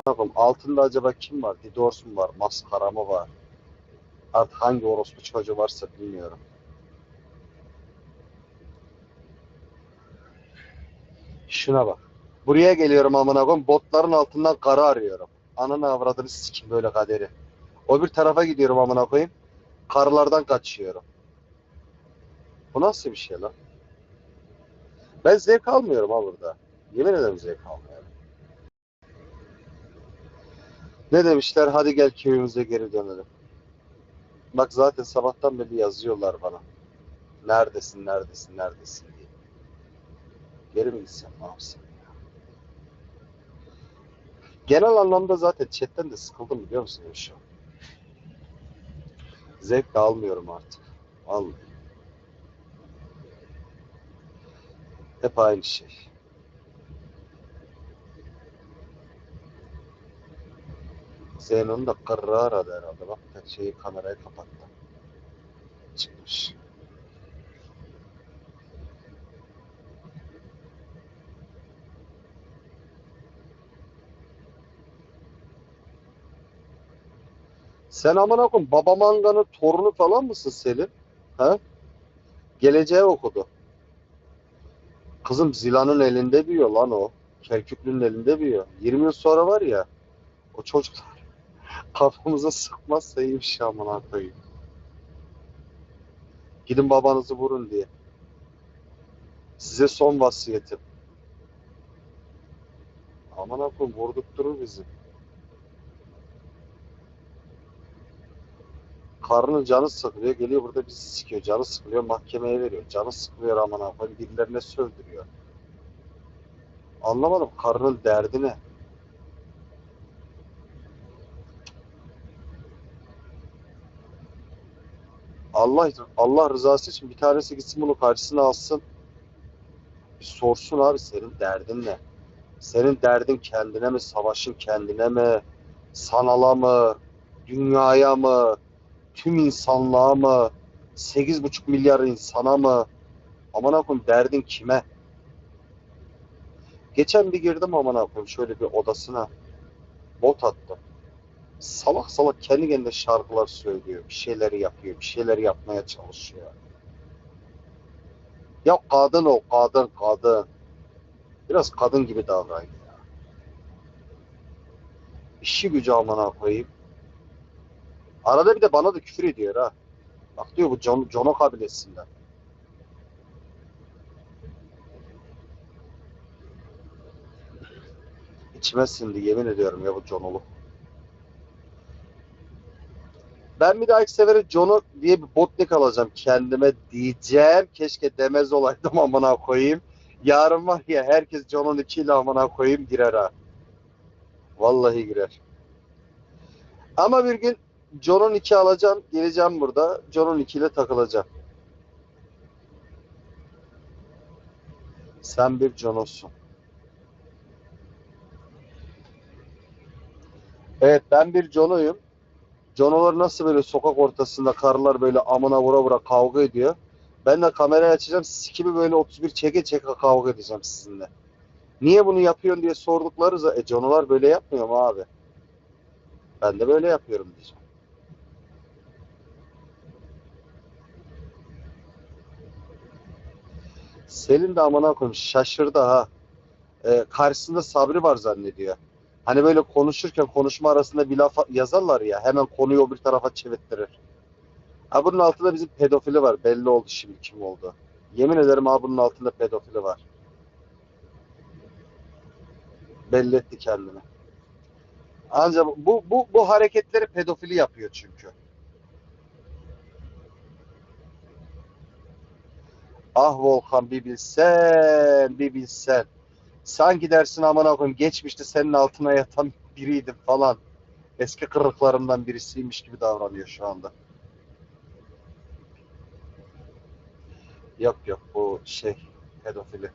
koyayım. Altında acaba kim var? Didors mu var? Maskara mı var? Artık hangi orospu çocuğu varsa bilmiyorum. Şuna bak. Buraya geliyorum amına koyayım. Botların altından karı arıyorum. Ananı avradını sikim böyle kaderi. O bir tarafa gidiyorum amına koyayım. Karılardan kaçıyorum. Bu nasıl bir şey lan? Ben zevk almıyorum ha burada. Yemin ederim zevk almıyorum. Ne demişler? Hadi gel köyümüze geri dönelim. Bak zaten sabahtan beri yazıyorlar bana. Neredesin, neredesin, neredesin diye. Geri mi gitsem, ne yapsam ya? Genel anlamda zaten chatten de sıkıldım biliyor musun şu an? Zevk de almıyorum artık. Vallahi. Hep aynı şey. Zeyno'nun da karı aradı herhalde. Bak şeyi kamerayı kapattı. Çıkmış. Sen amına koyayım Baba Manga'nın torunu falan mısın Selim? Ha? Geleceği okudu. Kızım Zila'nın elinde büyüyor lan o. Kerküklü'nün elinde büyüyor. 20 yıl sonra var ya o çocuklar kafamıza sıkmazsa iyi bir şey amına koyayım. Gidin babanızı vurun diye. Size son vasiyetim. Aman koyayım vurdurtturur bizi. Karının canı sıkılıyor. Geliyor burada bizi sikiyor. Canı sıkılıyor. Mahkemeye veriyor. Canı sıkılıyor aman koyayım. Birilerine sövdürüyor. Anlamadım. Karının derdi ne? Allah Allah rızası için bir tanesi gitsin bunu karşısına alsın. Bir sorsun abi senin derdin ne? Senin derdin kendine mi? Savaşın kendine mi? Sanala mı? Dünyaya mı? Tüm insanlığa mı? 8,5 milyar insana mı? Aman koyayım derdin kime? Geçen bir girdim aman koyayım şöyle bir odasına. Bot attım. Salak salak kendi kendine şarkılar söylüyor. Bir şeyleri yapıyor. Bir şeyleri yapmaya çalışıyor. Ya kadın o kadın kadın. Biraz kadın gibi davran ya. İşi gücü amına koyayım. Arada bir de bana da küfür ediyor ha. Bak diyor bu John, Jono kabilesinden. İçime sindi yemin ediyorum ya bu Jonolu. Ben bir dahaki sefere Jono diye bir botnik alacağım kendime diyeceğim. Keşke demez olaydım amına koyayım. Yarın var ya herkes John'un içiyle amına koyayım girer ha. Vallahi girer. Ama bir gün John'un 2 alacağım. Geleceğim burada. John'un 2 ile takılacağım. Sen bir John'osun. Evet ben bir John'oyum. Jonolar nasıl böyle sokak ortasında karılar böyle amına vura vura kavga ediyor. Ben de kamerayı açacağım. Sikimi böyle 31 çeke çeke kavga edeceğim sizinle. Niye bunu yapıyorsun diye sordukları zaman e Jonolar böyle yapmıyor mu abi? Ben de böyle yapıyorum diyeceğim. Selin de amına koyayım şaşırdı ha. Ee, karşısında Sabri var zannediyor. Hani böyle konuşurken konuşma arasında bir laf yazarlar ya hemen konuyu o bir tarafa çevirttirir. Ha bunun altında bizim pedofili var. Belli oldu şimdi kim oldu. Yemin ederim ha bunun altında pedofili var. Belli etti kendini. Ancak bu, bu, bu hareketleri pedofili yapıyor çünkü. Ah Volkan bir bilsen, bir bilsen. Sanki dersin aman koyayım geçmişte senin altına yatan biriydim falan. Eski kırıklarımdan birisiymiş gibi davranıyor şu anda. Yok yok bu şey pedofili.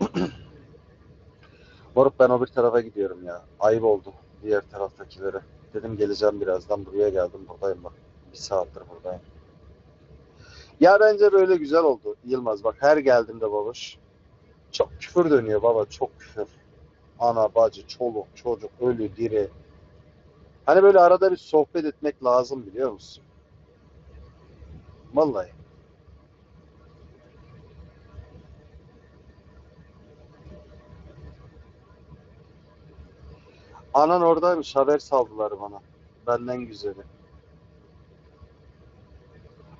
Moruk ben o bir tarafa gidiyorum ya. Ayıp oldu diğer taraftakilere. Dedim geleceğim birazdan buraya geldim buradayım bak. Bir saattir buradayım. Ya bence böyle güzel oldu Yılmaz. Bak her geldiğimde babuş Çok küfür dönüyor baba çok küfür. Ana bacı çoluk çocuk ölü diri. Hani böyle arada bir sohbet etmek lazım biliyor musun? Vallahi. Anan oradaymış haber saldılar bana. Benden güzeli.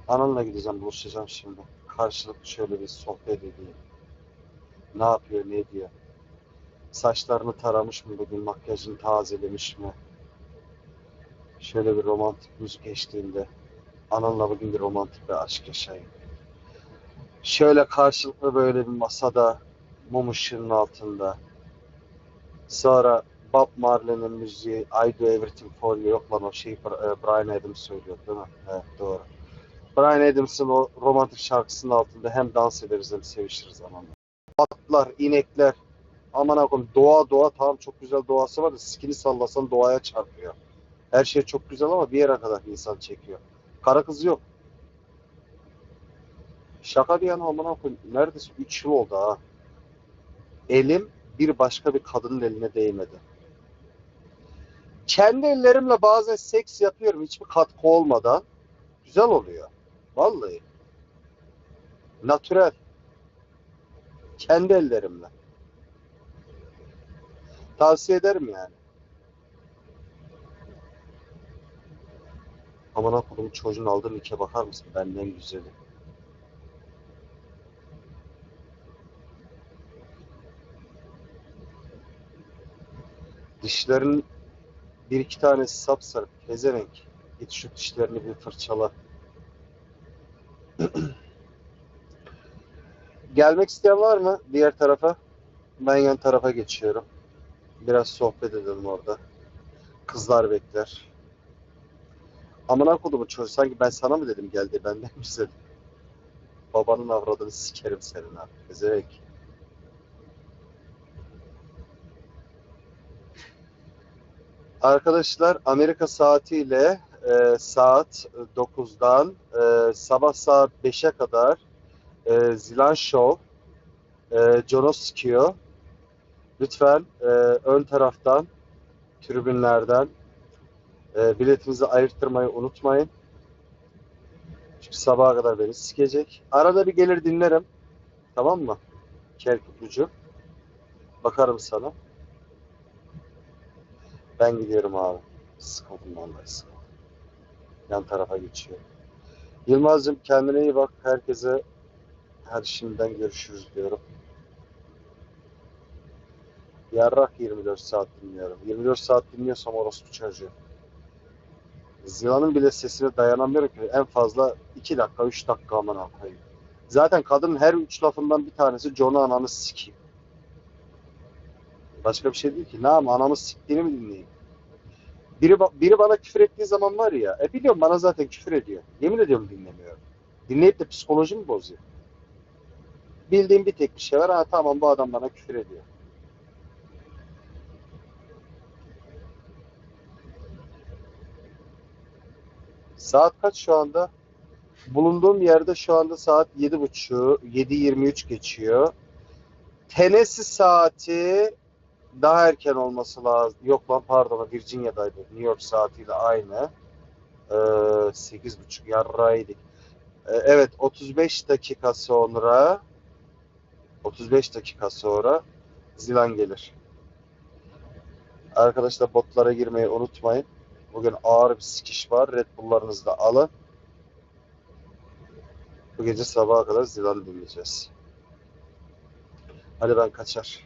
Ananla gideceğim buluşacağım şimdi. Karşılıklı şöyle bir sohbet edeyim. Ne yapıyor ne diyor. Saçlarını taramış mı bugün makyajını tazelemiş mi? Şöyle bir romantik müzik eşliğinde. Ananla bugün bir romantik bir aşk yaşayayım. Şöyle karşılıklı böyle bir masada mum ışığının altında. Sonra Bob Marley'nin müziği I Do Everything For You yok lan o şey Brian Adams söylüyor değil mi? Evet doğru. Brian Adams'ın o romantik şarkısının altında hem dans ederiz hem sevişiriz zamanla. Atlar, inekler, aman akım doğa doğa tamam çok güzel doğası var da skini sallasan doğaya çarpıyor. Her şey çok güzel ama bir yere kadar insan çekiyor. Kara kız yok. Şaka yana aman akım neredeyse 3 yıl oldu ha. Elim bir başka bir kadının eline değmedi. Kendi ellerimle bazen seks yapıyorum hiçbir katkı olmadan. Güzel oluyor. Vallahi. Natürel. Kendi ellerimle. Tavsiye ederim yani. Aman akıllım çocuğun aldığı nike bakar mısın? Benden güzeli. Dişlerin bir iki tanesi sapsarı, pezevenk. Git şu dişlerini bir fırçala. Gelmek isteyen var mı diğer tarafa? Ben yan tarafa geçiyorum. Biraz sohbet edelim orada. Kızlar bekler. Amına kodumu çocuğu sanki ben sana mı dedim geldi benden güzel. Babanın avradını sikerim senin ha. Pezevenk. Arkadaşlar Amerika saatiyle e, saat 9'dan e, sabah saat 5'e kadar e, Zilan Show e, Jonoskio lütfen e, ön taraftan tribünlerden e, biletinizi ayırttırmayı unutmayın. Çünkü sabaha kadar beni sikecek. Arada bir gelir dinlerim. Tamam mı? Kerkuklucu. Bakarım sana. Ben gidiyorum abi. Sıkıldım vallahi sıkıldım. Yan tarafa geçiyorum. Yılmaz'cığım kendine iyi bak. Herkese hadi şimdiden görüşürüz diyorum. Yarrak 24 saat dinliyorum. 24 saat dinliyorsam orospu çocuğu. Zila'nın bile sesine dayanamıyorum ki. En fazla 2 dakika, 3 dakika aman koyayım. Zaten kadının her üç lafından bir tanesi John'u ananı sikeyim. Başka bir şey değil ki. Ne yapayım anamı siktiğini mi dinleyeyim? Biri, biri bana küfür ettiği zaman var ya, e biliyorum bana zaten küfür ediyor. Yemin ediyorum dinlemiyorum. Dinleyip de psikolojimi bozuyor. Bildiğim bir tek bir şey var. Ha tamam bu adam bana küfür ediyor. Saat kaç şu anda? Bulunduğum yerde şu anda saat 7.30, 7.23 geçiyor. Tennessee saati daha erken olması lazım. Yok lan pardon Virginia'daydı. New York saatiyle aynı. Ee, 8.30 yarraydık. Ee, evet 35 dakika sonra 35 dakika sonra Zilan gelir. Arkadaşlar botlara girmeyi unutmayın. Bugün ağır bir sikiş var. Red Bull'larınızı da alın. Bu gece sabaha kadar Zilan dinleyeceğiz. Hadi ben kaçar.